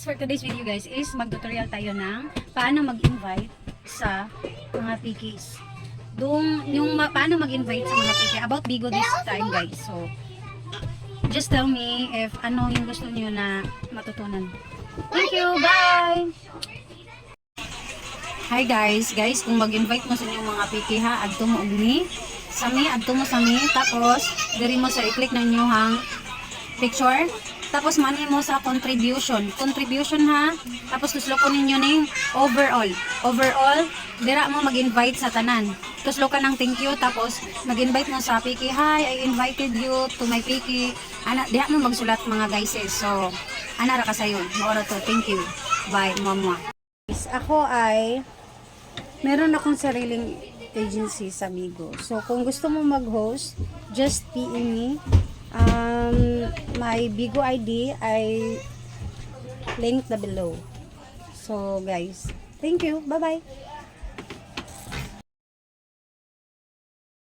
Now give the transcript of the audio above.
guys, for today's video guys is mag-tutorial tayo ng paano mag-invite sa mga pikis. Doon, yung ma- paano mag-invite sa mga piki about Bigo this time guys. So, just tell me if ano yung gusto niyo na matutunan. Thank you, bye! Hi guys, guys, kung mag-invite mo sa inyong mga piki ha, adto mo og ni, sami, adto mo sami, tapos, diri mo sa i-click na inyo hang picture, tapos mani mo sa contribution, contribution ha, tapos tuslo ko ninyo ning overall, overall, dira mo mag-invite sa tanan, tuslo ka ng thank you, tapos mag-invite mo sa piki, hi, I invited you to my piki, ana, diha mo magsulat mga guys eh, so, ana ra ka sayo, maura to, thank you, bye, mama. Ako ay meron akong sariling agency sa Bigo. So, kung gusto mo mag-host, just PM me. Um, my Bigo ID ay linked na below. So, guys, thank you. Bye-bye.